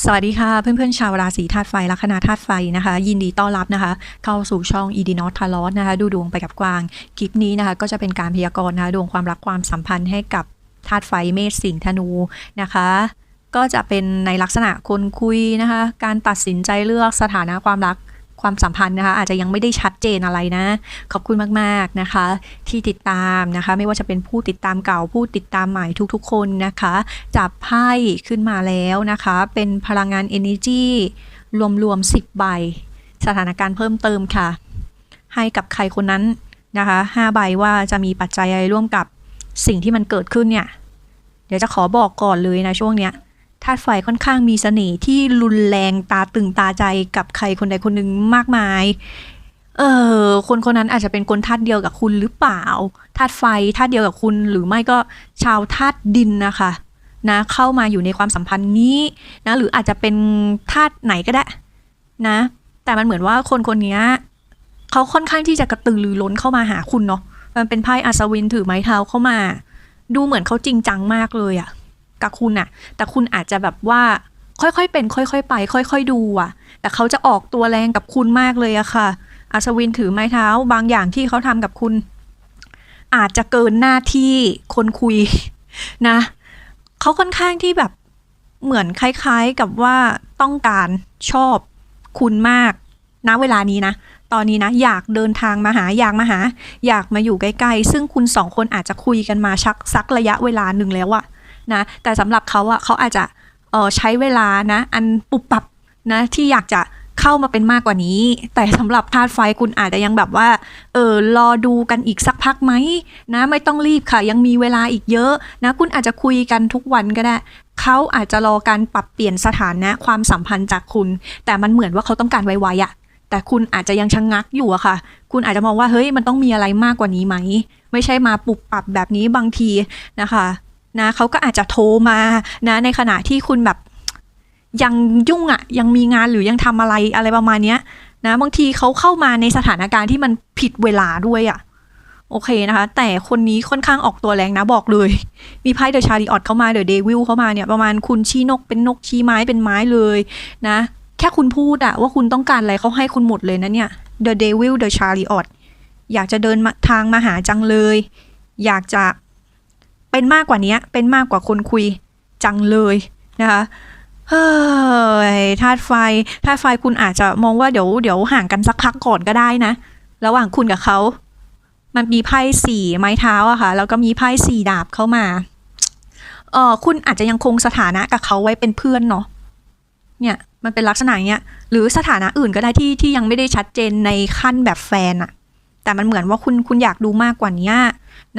สวัสดีค่ะ เพื่อนๆ ชาวราศีธาตุไฟลัคนาธาตุไฟนะคะ ยินดีต้อนรับนะคะ เข้าสู่ช่องอีดีนอตทารอสนะคะ ดูดวงไปกับกวาง คลิปนี้นะคะ ก็จะเป็นการพยากรณ์นะคะดวงความรักความสัมพันธ์ให้กับธาตุไฟเมษสิงห์ธนูนะคะ ก็จะเป็นในลักษณะคนคุยนะคะ การตัดสินใจเลือกสถานะความรัก ความสัมพันธ์นะคะ อาจจะยังไม่ได้ชัดเจนอะไรนะ ขอบคุณมากๆนะคะ ที่ติดตามนะคะ ไม่ว่าจะเป็นผู้ติดตามเก่าผู้ติดตามใหม่ทุกๆ คนนะคะ จับไพ่ขึ้นมาแล้วนะคะ เป็นพลังงาน Energy รวมๆ 10 ใบ สถานการณ์เพิ่มเติมค่ะ ให้กับใครคนนั้นนะคะ5ใบว่าจะมีปัจจัยอะไรร่วมกับสิ่งที่มันเกิดขึ้นเนี่ย เดี๋ยวจะขอบอกก่อนเลยนะช่วงเนี้ย ธาตุไฟค่อนข้างมีเสน่ห์ที่รุนแรงตาตึงตาใจกับใครคนใดคนหนึ่งมากมาย เออคนคนนั้นอาจจะเป็นคนธาตุเดียวกับคุณหรือเปล่าธาตุไฟธาตุเดียวกับคุณหรือไม่ก็ชาวธาตุดินนะคะนะเข้ามาอยู่ในความสัมพันธ์นี้นะหรืออาจจะเป็นธาตุไหนก็ได้นะ แต่มันเหมือนว่าคนคนนี้เขาค่อนข้างที่จะกระตือรือร้นเข้ามาหาคุณเนาะมันเป็นไพ่อัศวินถือไม้เท้าเข้ามา ดูเหมือนเขาจริงจังมากเลยอะ กับคุณอะแต่คุณอาจจะแบบว่าค่อยๆเป็น ค่อยๆไป ค่อยๆดูอะแต่เขาจะออกตัวแรงกับคุณมากเลยอะค่ะ อัศวินถือไม้เท้าบางอย่างที่เขาทำกับคุณ อาจจะเกินหน้าที่คนคุยนะเขาค่อนข้างที่แบบเหมือนคล้ายๆกับว่าต้องการชอบคุณมากณเวลานี้นะตอนนี้นะอยากเดินทางมาหาอยากมาหา อยากมาอยู่ใกล้ๆ ซึ่งคุณสองคนอาจจะคุยกันมาชักสักระยะเวลาหนึ่งแล้วอะ นะแต่สำหรับเขาอะเขาอาจจะเออใช้เวลานะ อันปุบปับนะที่อยากจะเข้ามาเป็นมากกว่านี้ แต่สำหรับธาตุไฟคุณอาจจะยังแบบว่าเออรอดูกันอีกสักพักไหมนะไม่ต้องรีบค่ะ ยังมีเวลาอีกเยอะนะคุณอาจจะคุยกันทุกวันก็ได้เขาอาจจะรอการปรับเปลี่ยนสถานะความสัมพันธ์จากคุณ แต่มันเหมือนว่าเขาต้องการไวๆอะแต่คุณอาจจะยังชะงงักอยู่อะค่ะ คุณอาจจะมองว่าเฮ้ยมันต้องมีอะไรมากกว่านี้ไหม ไม่ใช่มาปุบปรับแบบนี้บางทีนะคะ นะเขาก็อาจจะโทรมานะในขณะที่คุณแบบยังยุ่งอะ่ะ ยังมีงานหรือยังทำอะไรอะไรประมาณเนี้ยนะบางทีเขาเข้ามาในสถานการณ์ที่มันผิดเวลาด้วยอะ่ะ โอเคนะคะ แต่คนนี้ค่อนข้างออกตัวแรงนะบอกเลย มีไพ่เดอะชาริออตเข้ามาเดอะเดวิลเข้ามาเนี่ยประมาณคุณชี้นกเป็นนกชี้ไม้เป็นไม้เลยนะ แค่คุณพูดอะว่าคุณต้องการอะไรเขาให้คุณหมดเลยนะเนี่ย The Devil The Chariot อยากจะเดินทางมาหาจังเลย อยากจะ เป็นมากกว่านี้เป็นมากกว่าคนคุยจังเลยนะคะเฮ้ยธาตุไฟธาตุไฟคุณอาจจะมองว่าเดี๋ยวเดี๋ยวห่างกันสักพักก่อนก็ได้นะ ระหว่างคุณกับเขา มันมีไพ่สี่ไม้เท้าอะค่ะ แล้วก็มีไพ่สี่ดาบเข้ามาเออคุณอาจจะยังคงสถานะกับเขาไว้เป็นเพื่อนเนาะเนี่ยมันเป็นลักษณะเนี้ยหรือสถานะอื่นก็ได้ที่ที่ยังไม่ได้ชัดเจนในขั้นแบบแฟนอะแต่มันเหมือนว่าคุณคุณอยากดูมากกว่านี้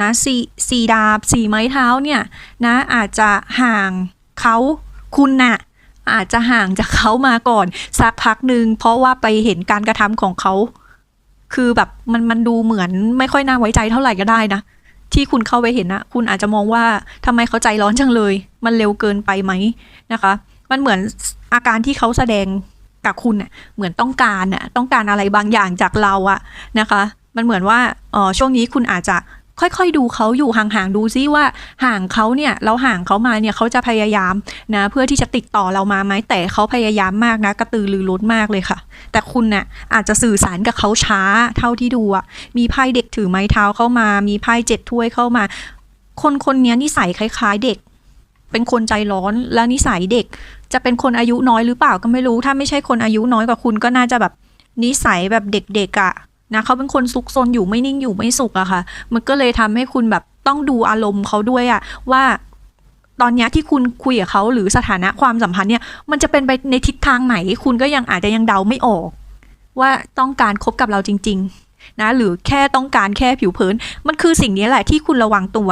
นะสีสีดาบสีไม้เท้าเนี่ยนะอาจจะห่างเขาคุณน่ะอาจจะห่างจากเขามาก่อน สักพักหนึ่งเพราะว่าไปเห็นการกระทำของเขา คือแบบมันมันดูเหมือนไม่ค่อยน่าไว้ใจเท่าไหร่ก็ได้นะ ที่คุณเข้าไปเห็นนะคุณอาจจะมองว่าทำไมเขาใจร้อนจังเลย มันเร็วเกินไปไหมนะคะ มันเหมือนอาการที่เขาแสดงกับคุณเน่ยเหมือนต้องการน่ะต้องการอะไรบางอย่างจากเราอะนะคะ มันเหมือนว่าอ๋อช่วงนี้คุณอาจจะ ค่อยๆ ดูเขาอยู่ห่างๆ ดูซิว่าห่างเขาเนี่ยเราห่างเขามาเนี่ยเขาจะพยายามนะเพื่อที่จะติดต่อเรามาไหมแต่เขาพยายามมากนะกระตือรือร้นมากเลยค่ะ แต่คุณเนี่ยอาจจะสื่อสารกับเขาช้าเท่าที่ดูอะมีไพ่เด็กถือไม้เท้าเข้ามา มีไพ่เจ็ดถ้วยเข้ามา คนคนนี้นิสัยคล้ายๆเด็ก เป็นคนใจร้อนแล้วนิสัยเด็ก จะเป็นคนอายุน้อยหรือเปล่าก็ไม่รู้ ถ้าไม่ใช่คนอายุน้อยกว่าคุณก็น่าจะแบบนิสัยแบบเด็กๆอะ่ะ นะเขาเป็นคนซุกซนอยู่ไม่นิ่งอยู่ไม่สุขอะค่ะ มันก็เลยทำให้คุณแบบต้องดูอารมณ์เขาด้วยอะว่าตอนนี้ที่คุณคุยกับเขาหรือสถานะความสัมพันธ์เนี่ย มันจะเป็นไปในทิศทางไหน คุณก็ยังอาจจะยังเดาไม่ออก ว่าต้องการคบกับเราจริง ๆ นะ หรือแค่ต้องการแค่ผิวเผิน มันคือสิ่งนี้แหละที่คุณระวังตัว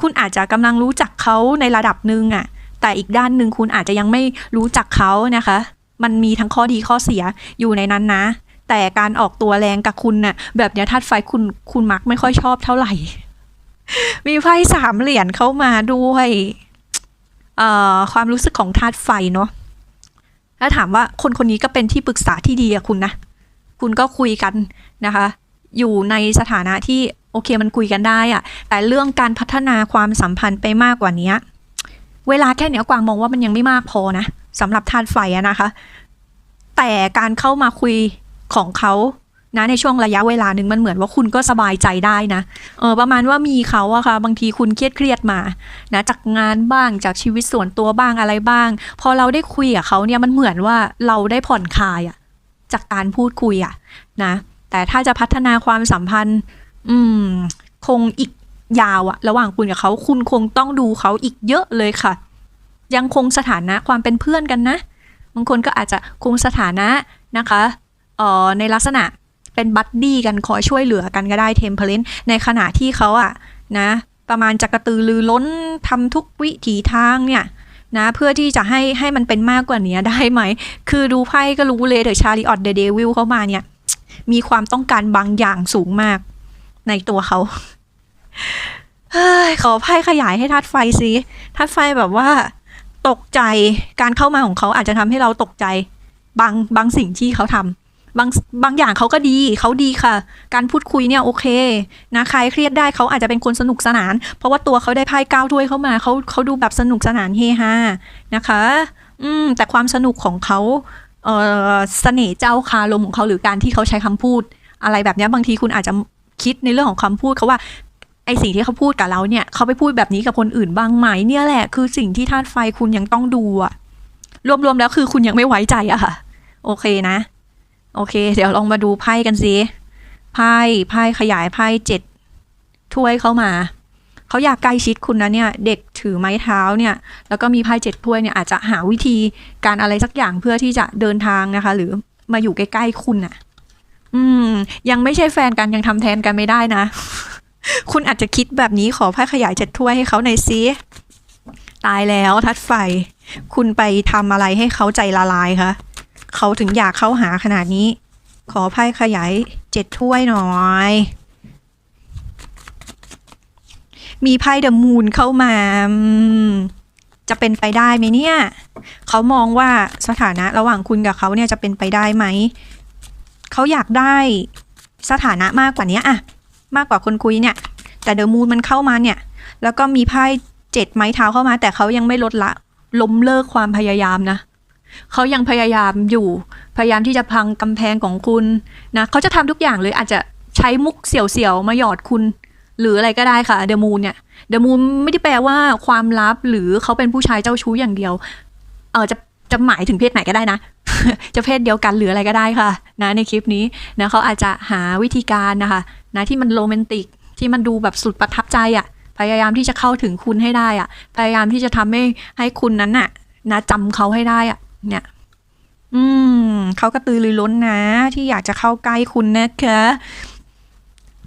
คุณอาจจะกำลังรู้จักเขาในระดับหนึ่งอะแต่อีกด้านหนึ่งคุณอาจจะยังไม่รู้จักเขานะคะ มันมีทั้งข้อดีข้อเสียอยู่ในนั้นนะ แต่การออกตัวแรงกับคุณน่ะ แบบนี้ธาตุไฟคุณคุณมักไม่ค่อยชอบเท่าไหร่ มีไพ่สามเหรียญเข้ามาด้วยความรู้สึกของธาตุไฟเนาะถ้าถามว่าคนคนนี้ก็เป็นที่ปรึกษาที่ดีอะคุณนะ คุณก็คุยกันนะคะ อยู่ในสถานะที่โอเคมันคุยกันได้อะแต่เรื่องการพัฒนาความสัมพันธ์ไปมากกว่านี้เเวลาแค่เนี้ยกวางมองว่ามันยังไม่มากพอนะสำหรับธาตุไฟอะนะคะ แต่การเข้ามาคุย ของเขานะในช่วงระยะเวลาหนึ่งมันเหมือนว่าคุณก็สบายใจได้นะเออประมาณว่ามีเขาอะค่ะ บางทีคุณเครียดเครียดมานะจากงานบ้างจากชีวิตส่วนตัวบ้างอะไรบ้าง พอเราได้คุยกับเขาเนี่ยมันเหมือนว่าเราได้ผ่อนคลายอะจากการพูดคุยอะนะแต่ถ้าจะพัฒนาความสัมพันธ์ อืม คงอีกยาวอะระหว่างคุณกับเขาคุณคงต้องดูเขาอีกเยอะเลยค่ะ ยังคงสถานะความเป็นเพื่อนกันนะบางคนก็อาจจะคงสถานะนะคะ เอ่อในลักษณะเป็นบัดดี้กันคอยช่วยเหลือกันก็ได้เทมเพลนในขณะที่เขาอะนะประมาณจะกระตือรือร้นทำทุกวิถีทางเนี่ยนะเพื่อที่จะให้ให้มันเป็นมากกว่านี้ได้ไหม คือดูไพ่ก็รู้เลยเดอะชาริออตเดอะเดวิลเข้ามาเนี่ย มีความต้องการบางอย่างสูงมาก ในตัวเขาเฮ้ยขอไพ่ขยายให้ธาตุไฟสิธาตุไฟแบบว่า ตกใจการเข้ามาของเขาอาจจะทำให้เราตกใจ บางบางสิ่งที่เขาทำ บางบางอย่างเขาก็ดีเขาดีค่ะ การพูดคุยเนี่ยโอเคนะใครเครียดได้เขาอาจจะเป็นคนสนุกสนาน เพราะว่าตัวเขาได้ไพ่ก้าวถ้วยเข้ามาเขาเขาดูแบบสนุกสนานเฮฮานะคะ อืมแต่ความสนุกของเขาเออเสน่ห์เจ้าคารมของเขาหรือการที่เขาใช้คำพูด อะไรแบบนี้บางทีคุณอาจจะคิดในเรื่องของคำพูดเขาว่าไอสิ่งที่เขาพูดกับเราเนี่ยเขาไปพูดแบบนี้กับคนอื่นบ้างไหมเนี่ยแหละคือสิ่งที่ธาตุไฟคุณยังต้องดูอะรวมๆแล้วคือคุณยังไม่ไว้ใจอะค่ะ โอเคนะ โอเค เดี๋ยวลองมาดูไพ่กันสิไพ่ไพ่ขยายไพ่เจ็ดถ้วยเข้ามาเขาอยากใกล้ชิดคุณนะเนี่ย เด็กถือไม้เท้าเนี่ย แล้วก็มีไพ่เจ็ดถ้วยเนี่ยอาจจะหาวิธีการอะไรสักอย่างเพื่อที่จะเดินทางนะคะ หรือมาอยู่ใกล้ๆคุณอะอืม ยังไม่ใช่แฟนกันยังทำแทนกันไม่ได้นะ คุณอาจจะคิดแบบนี้ขอไพ่ขยายเจ็ดถ้วยให้เขาหน่อยสิตายแล้วทัดไฟ คุณไปทำอะไรให้เขาใจละลายคะ เขาถึงอยากเข้าหาขนาดนี้ ขอไพ่ขยายเจ็ดถ้วยหน่อย มีไพ่เดอะมูนเข้ามา จะเป็นไปได้ไหมเนี่ย เขามองว่าสถานะระหว่างคุณกับเขาเนี่ยจะเป็นไปได้ไหม เขาอยากได้สถานะมากกว่านี้อะมากกว่าคนคุยเนี่ย แต่เดอะมูนมันเข้ามาเนี่ย แล้วก็มีไพ่เจ็ดไม้เท้าเข้ามา แต่เขายังไม่ลดละล้มเลิกความพยายามนะ เขายังพยายามอยู่ พยายามที่จะพังกำแพงของคุณนะเขาจะทำทุกอย่างเลยอาจจะใช้มุกเสี่ยวๆมาหยอดคุณ หรืออะไรก็ได้ค่ะเดอะมูนเนี่ยเดอะมูนไม่ได้แปลว่าความลับหรือเขาเป็นผู้ชายเจ้าชู้อย่างเดียว เออจะจะหมายถึงเพศไหนก็ได้นะ จะเพศเดียวกันหรืออะไรก็ได้ค่ะนะในคลิปนี้นะเขาอาจจะหาวิธีการนะคะนะที่มันโรแมนติกที่มันดูแบบสุดประทับใจอะ่ะ พยายามที่จะเข้าถึงคุณให้ได้อะ่ะ พยายามที่จะทำให้ให้คุณนั้นน่ะนะจำเขาให้ได้อะ่ะ เนี่ย อืมเขาก็ตือรือร้นนะ ที่อยากจะเข้าใกล้คุณนะคะ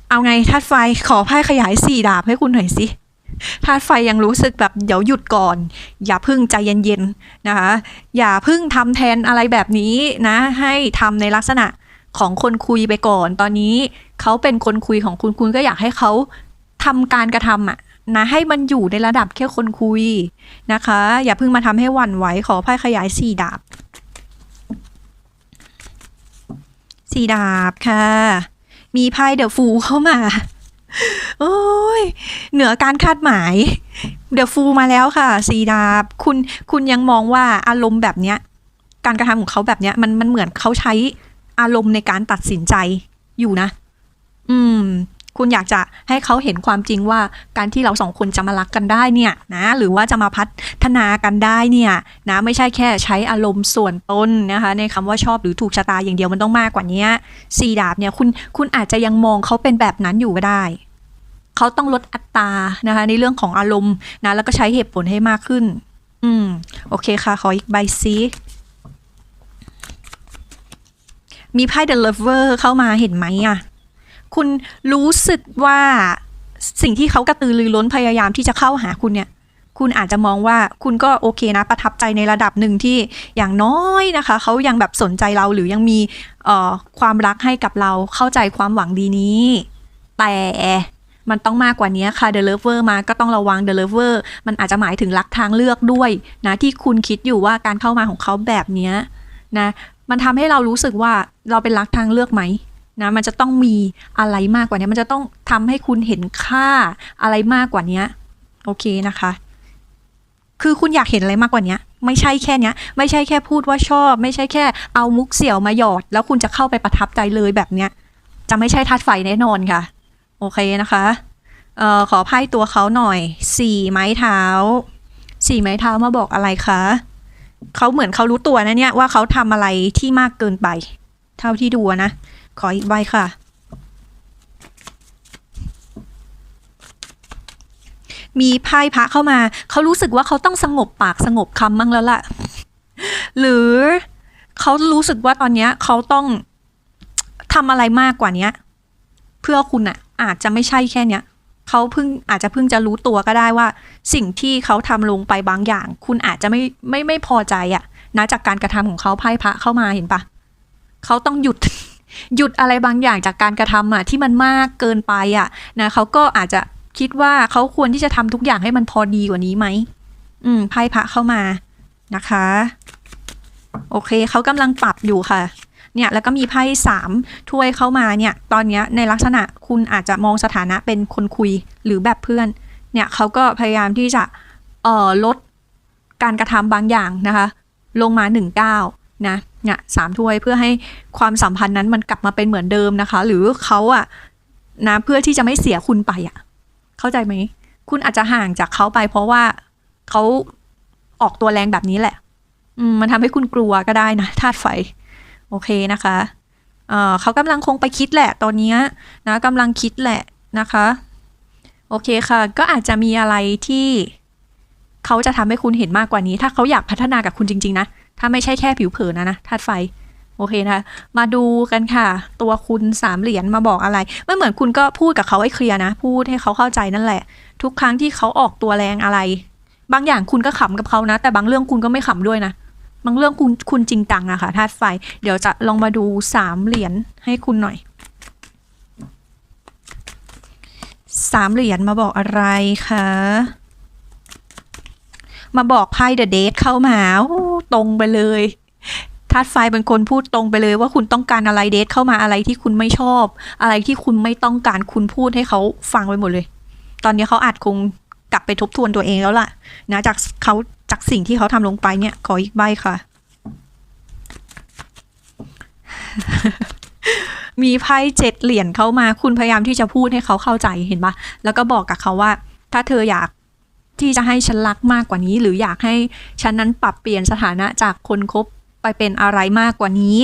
เอาไงธาตุไฟขอไพ่ขยายสี่ดาบให้คุณหน่อยสิธาตุไฟยังรู้สึกแบบเดี๋ยวหยุดก่อน อย่าพึ่งใจเย็นๆนะคะ อย่าพึ่งทำแทนอะไรแบบนี้นะ ให้ทำในลักษณะของคนคุยไปก่อน ตอนนี้เขาเป็นคนคุยของคุณคุณก็อยากให้เขาทำการกระทำอะ นะให้มันอยู่ในระดับแค่คนคุยนะคะ อย่าเพิ่งมาทำให้หวั่นไหวขอไพ่ขยายสี่ดาบสี่ดาบค่ะ มีไพ่เดอะฟูเข้ามา โอ้ย เหนือการคาดหมาย เดอะฟูมาแล้วค่ะสี่ดาบ คุณคุณยังมองว่าอารมณ์แบบเนี้ย การกระทำของเขาแบบเนี้ย มันมันเหมือนเขาใช้อารมณ์ในการตัดสินใจอยู่นะ อืม คุณอยากจะให้เขาเห็นความจริงว่าการที่เราสองคนจะมารักกันได้เนี่ยนะหรือว่าจะมาพัฒนากันได้เนี่ยนะไม่ใช่แค่ใช้อารมณ์ส่วนต้นนะคะในคำว่าชอบหรือถูกชะตาอย่างเดียวมันต้องมากกว่านี้สีดาบเนี่ยคุณคุณอาจจะยังมองเขาเป็นแบบนั้นอยู่ก็ได้เขาต้องลดอัตรานะคะในเรื่องของอารมณ์นะแล้วก็ใช้เหตุผลให้มากขึ้น อืมโอเคค่ะ ขออีกใบซีมีไพ่ The Lover เข้ามาเห็นไหมอะ คุณรู้สึกว่าสิ่งที่เขากระตือรือร้นพยายามที่จะเข้าหาคุณเนี่ย คุณอาจจะมองว่าคุณก็โอเคนะ ประทับใจในระดับหนึ่งที่อย่างน้อยนะคะ เขายังแบบสนใจเราหรือยังมีความรักให้กับเราเข้าใจความหวังดีนี้ แต่มันต้องมากกว่านี้ค่ะ The Lover มาก็ต้องระวัง The Lover มันอาจจะหมายถึงรักทางเลือกด้วยนะที่คุณคิดอยู่ว่าการเข้ามาของเขาแบบนี้นะ มันทำให้เรารู้สึกว่าเราเป็นรักทางเลือกไหม นะมันจะต้องมีอะไรมากกว่านี้ มันจะต้องทำให้คุณเห็นค่าอะไรมากกว่านี้โอเคนะคะ คือคุณอยากเห็นอะไรมากกว่านี้ไม่ใช่แค่นี้ไม่ใช่แค่พูดว่าชอบ ไม่ใช่แค่เอามุกเสี่ยวมาหยอด แล้วคุณจะเข้าไปประทับใจเลยแบบเนี้ย จะไม่ใช่ธาตุไฟแน่นอนค่ะ โอเคนะคะเอ่อขอไพ่ตัวเขาหน่อยสี่ไม้เท้าสี่ไม้เท้ามาบอกอะไรคะเขาเหมือนเขารู้ตัวนะเนี่ยว่าเขาทำอะไรที่มากเกินไป เท่าที่ดูอะนะ ขออีกใบค่ะ มีไพ่พระเข้ามา เขารู้สึกว่าเขาต้องสงบปากสงบคำมั่งแล้วล่ะ หรือเขารู้สึกว่าตอนนี้เขาต้องทำอะไรมากกว่านี้เพื่อคุณอะอาจจะไม่ใช่แค่เนี้ยเขาเพิ่งอาจจะเพิ่งจะรู้ตัวก็ได้ว่า สิ่งที่เขาทำลงไปบางอย่าง คุณอาจจะไม่ไม่ไม่พอใจอะนะจากการกระทำของเขาไพ่พระเข้ามาเห็นปะเขาต้องหยุด หยุดอะไรบางอย่างจากการกระทำอะที่มันมากเกินไปอะนะเขาก็อาจจะคิดว่าเขาควรที่จะทำทุกอย่างให้มันพอดีกว่านี้ไหมอืมไพ่พระเข้ามานะคะ โอเคเขากำลังปรับอยู่ค่ะเนี่ยแล้วก็มีไพ่สามถ้วยเข้ามาเนี่ย ตอนนี้ในลักษณะคุณอาจจะมองสถานะเป็นคนคุยหรือแบบเพื่อน เนี่ยเขาก็พยายามที่จะเอ่อลดการกระทำบางอย่างนะคะ ลงมาหนึ่งเก้า นะเนี่ยสามถ้วยเพื่อให้ความสัมพันธ์นั้นมันกลับมาเป็นเหมือนเดิมนะคะ หรือเขาอะนะเพื่อที่จะไม่เสียคุณไปอะเข้าใจไหมคุณอาจจะห่างจากเขาไป เพราะว่าเขาออกตัวแรงแบบนี้แหละมันทำให้คุณกลัวก็ได้นะธาตุไฟ โอเคนะคะเเขากำลังคงไปคิดแหละตอนนี้นะกำลังคิดแหละนะคะ โอเคค่ะ ก็อาจจะมีอะไรที่เขาจะทำให้คุณเห็นมากกว่านี้ ถ้าเขาอยากพัฒนากับคุณจริง ๆ นะ ถ้าไม่ใช่แค่ผิวเผินนะนะธาตุไฟโอเคนะมาดูกันค่ะ ตัวคุณสามเหรียญมาบอกอะไรไม่เหมือนคุณก็พูดกับเขาให้เคลียร์นะ พูดให้เขาเข้าใจนั่นแหละ ทุกครั้งที่เขาออกตัวแรงอะไร บางอย่างคุณก็ขำกับเขานะ แต่บางเรื่องคุณก็ไม่ขำด้วยนะ บางเรื่องคุณคุณจริงจังอะค่ะธาตุไฟ เดี๋ยวจะลองมาดูสามเหรียญให้คุณหน่อยสามเหรียญมาบอกอะไรคะ มาบอกไพ่เดอะเดทเข้ามาโอ้ตรงไปเลยธาตุไฟเป็นคนพูดตรงไปเลยว่าคุณต้องการอะไรเดทเข้ามาอะไรที่คุณไม่ชอบ อะไรที่คุณไม่ต้องการคุณพูดให้เขาฟังไปหมดเลย ตอนนี้เขาอาจคงกลับไปทบทวนตัวเองแล้วล่ะ นะจากเขาจากสิ่งที่เขาทำลงไปเนี่ย ขออีกใบค่ะ มีไพ่เจ็ดเหรียญเข้ามา คุณพยายามที่จะพูดให้เขาเข้าใจเห็นปะแล้วก็บอกกับเขาว่า ถ้าเธออยาก ที่จะให้ฉันรักมากกว่านี้ หรืออยากให้ฉันนั้นปรับเปลี่ยนสถานะจากคนคบไปเป็นอะไรมากกว่านี้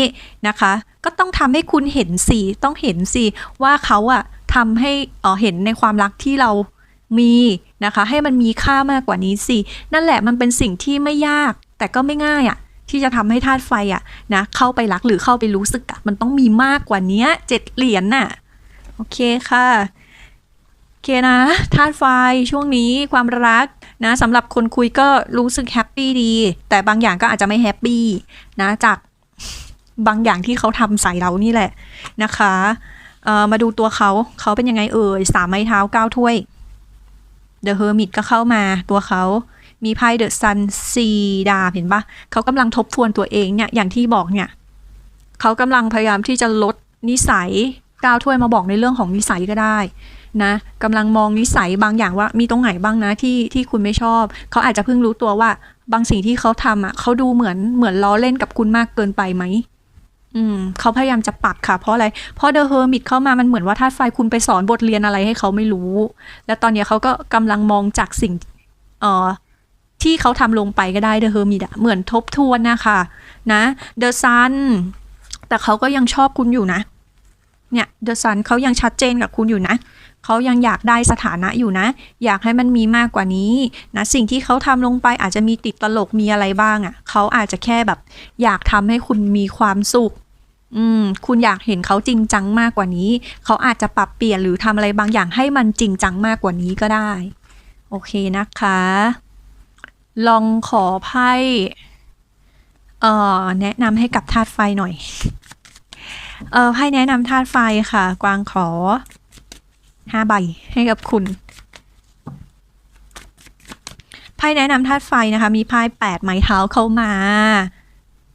นะคะ ก็ต้องทำให้คุณเห็นสิต้องเห็นสิว่าเขาอะทำให้เออเห็นในความรักที่เรามีนะคะ ให้มันมีค่ามากกว่านี้สิ นั่นแหละมันเป็นสิ่งที่ไม่ยาก แต่ก็ไม่ง่ายอะที่จะทำให้ธาตุไฟอะนะเข้าไปรักหรือเข้าไปรู้สึกอะมันต้องมีมากกว่านี้เจ็ดเหรียญน่ะ โอเคค่ะ เคนะธาตุไฟช่วงนี้ความรักนะสำหรับคนคุยก็รู้สึกแฮปปี้ดี แต่บางอย่างก็อาจจะไม่แฮปปี้นะจากบางอย่างที่เขาทำใส่เรานี่แหละนะคะมาดูตัวเขาเขาเป็นยังไงเอ่ยสามไม้เท้าเก้าถ้วย The Hermit ก็เข้ามาตัวเขามีไพ่เดอะซันซีดาเห็นปะเขากำลังทบทวนตัวเองเนี่ยอย่างที่บอกเนี่ยเขากำลังพยายามที่จะลดนิสัยก้าวถ้วยมาบอกในเรื่องของนิสัยก็ได้ นะกำลังมองนิสัยบางอย่างว่ามีตรงไหนบ้างนะที่ที่คุณไม่ชอบ เขาอาจจะเพิ่งรู้ตัวว่า บางสิ่งที่เขาทำอะเขาดูเหมือนเหมือนล้อเล่นกับคุณมากเกินไปไหมอืมเขาพยายามจะปรับค่ะ เพราะอะไร เพราะเดอะเฮอร์มิตเข้ามามันเหมือนว่าธาตุไฟคุณไปสอนบทเรียนอะไรให้เขาไม่รู้ และตอนนี้เขาก็กำลังมองจากสิ่งเอ่อที่เขาทำลงไปก็ได้เดอะเฮอร์มิตเหมือนทบทวนนะคะนะเดอะซันแต่เขาก็ยังชอบคุณอยู่นะ เนี่ยเดอะซันเขายังชัดเจนกับคุณอยู่นะ เขายังอยากได้สถานะอยู่นะ อยากให้มันมีมากกว่านี้นะสิ่งที่เขาทำลงไปอาจจะมีติดตลกมีอะไรบ้างอะ่ะเขาอาจจะแค่แบบ อยากทำให้คุณมีความสุขอืมคุณอยากเห็นเขาจริงจังมากกว่านี้ เขาอาจจะปรับเปลี่ยนหรือทำอะไรบางอย่างให้มันจริงจังมากกว่านี้ก็ได้ โอเคนะคะ ลองขอไพ่เอ่อแนะนำให้กับธาตุไฟหน่อย เออไพ่แนะนำธาตุไฟค่ะ กวางขอ ห้าใบให้กับคุณไพ่แนะนำธาตุไฟนะคะ มีไพ่แปดไม้เท้าเข้ามา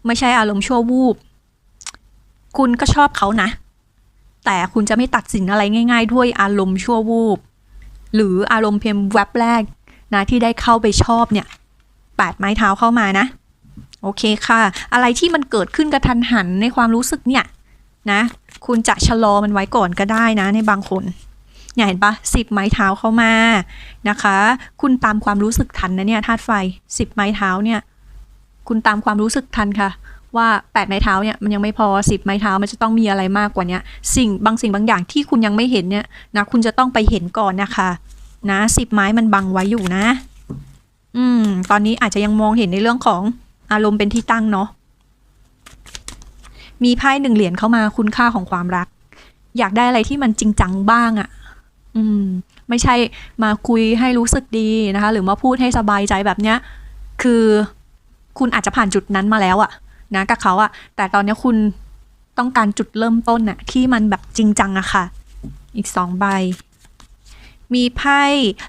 ไม่ใช่อารมณ์ชั่ววูบ คุณก็ชอบเขานะ แต่คุณจะไม่ตัดสินอะไรง่าย ๆ ด้วยอารมณ์ชั่ววูบ หรืออารมณ์เพียงแวบแรกนะที่ได้เข้าไปชอบเนี่ยแปดไม้เท้าเข้ามานะ โอเคค่ะ อะไรที่มันเกิดขึ้นกระทันหันในความรู้สึกเนี่ยนะ คุณจะชะลอมันไว้ก่อนก็ได้นะในบางคน เนี่ยเห็นปะสิบไม้เท้าเข้ามานะคะ คุณตามความรู้สึกทันนะเนี่ยธาตุไฟสิบไม้เท้าเนี่ย คุณตามความรู้สึกทันค่ะ ว่าแปดไม้เท้าเนี่ยมันยังไม่พอสิบไม้เท้ามันจะต้องมีอะไรมากกว่าเนี้ยสิ่งบางสิ่งบางอย่างที่คุณยังไม่เห็นเนี่ยนะคุณจะต้องไปเห็นก่อนนะคะนะสิบไม้มันบังไว้อยู่นะ อืม ตอนนี้อาจจะยังมองเห็นในเรื่องของอารมณ์เป็นที่ตั้งเนาะมีไพ่หนึ่งเหรียญเข้ามาคุณค่าของความรัก อยากได้อะไรที่มันจริงจังบ้างอะ่ะ อืม ไม่ใช่มาคุยให้รู้สึกดีนะคะ หรือมาพูดให้สบายใจแบบเนี้ย คือคุณอาจจะผ่านจุดนั้นมาแล้วอะนะกับเขาอะแต่ตอนนี้คุณต้องการจุดเริ่มต้นอะที่มันแบบจริงจังอะค่ะ อีกสองใบ มีไพ่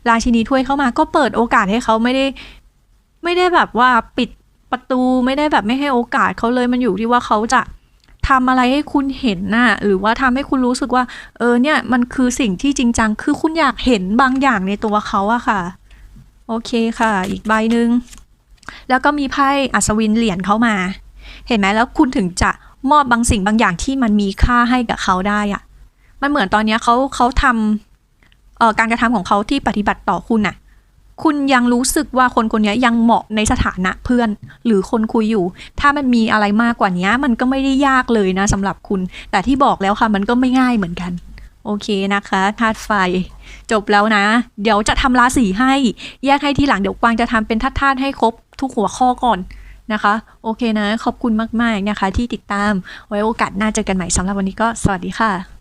ราชินีถ้วยเข้ามาก็เปิดโอกาสให้เขาไม่ได้ ไม่ได้แบบว่าปิดประตูไม่ได้แบบไม่ให้โอกาสเขาเลยมันอยู่ที่ว่าเขาจะ ทำอะไรให้คุณเห็นน่ะหรือว่าทำให้คุณรู้สึกว่า เออเนี่ยมันคือสิ่งที่จริงจังคือคุณอยากเห็นบางอย่างในตัวเขาอะค่ะ โอเคค่ะ อีกใบหนึ่งแล้วก็มีไพ่อัศวินเหรียญเข้ามา เห็นไหมแล้วคุณถึงจะมอบบางสิ่งบางอย่างที่มันมีค่าให้กับเขาได้อะมันเหมือนตอนนี้เขาเขาทำออการกระทำของเขาที่ปฏิบัติต่อคุณน่ะ คุณยังรู้สึกว่าคนคนนี้ยังเหมาะในสถานะเพื่อน หรือคนคุยอยู่ ถ้ามันมีอะไรมากกว่านี้มันก็ไม่ได้ยากเลยนะสำหรับคุณ แต่ที่บอกแล้วค่ะมันก็ไม่ง่ายเหมือนกัน โอเคนะคะธาตุไฟ จบแล้วนะ เดี๋ยวจะทำราศีให้ แยกให้ทีหลังเดี๋ยวกวางจะทำเป็นธาตุๆให้ครบทุกหัวข้อก่อนนะคะ โอเคนะ ขอบคุณมากๆนะคะ ที่ติดตามไว้โอกาสหน้าเจอกันใหม่สำหรับวันนี้ก็สวัสดีค่ะ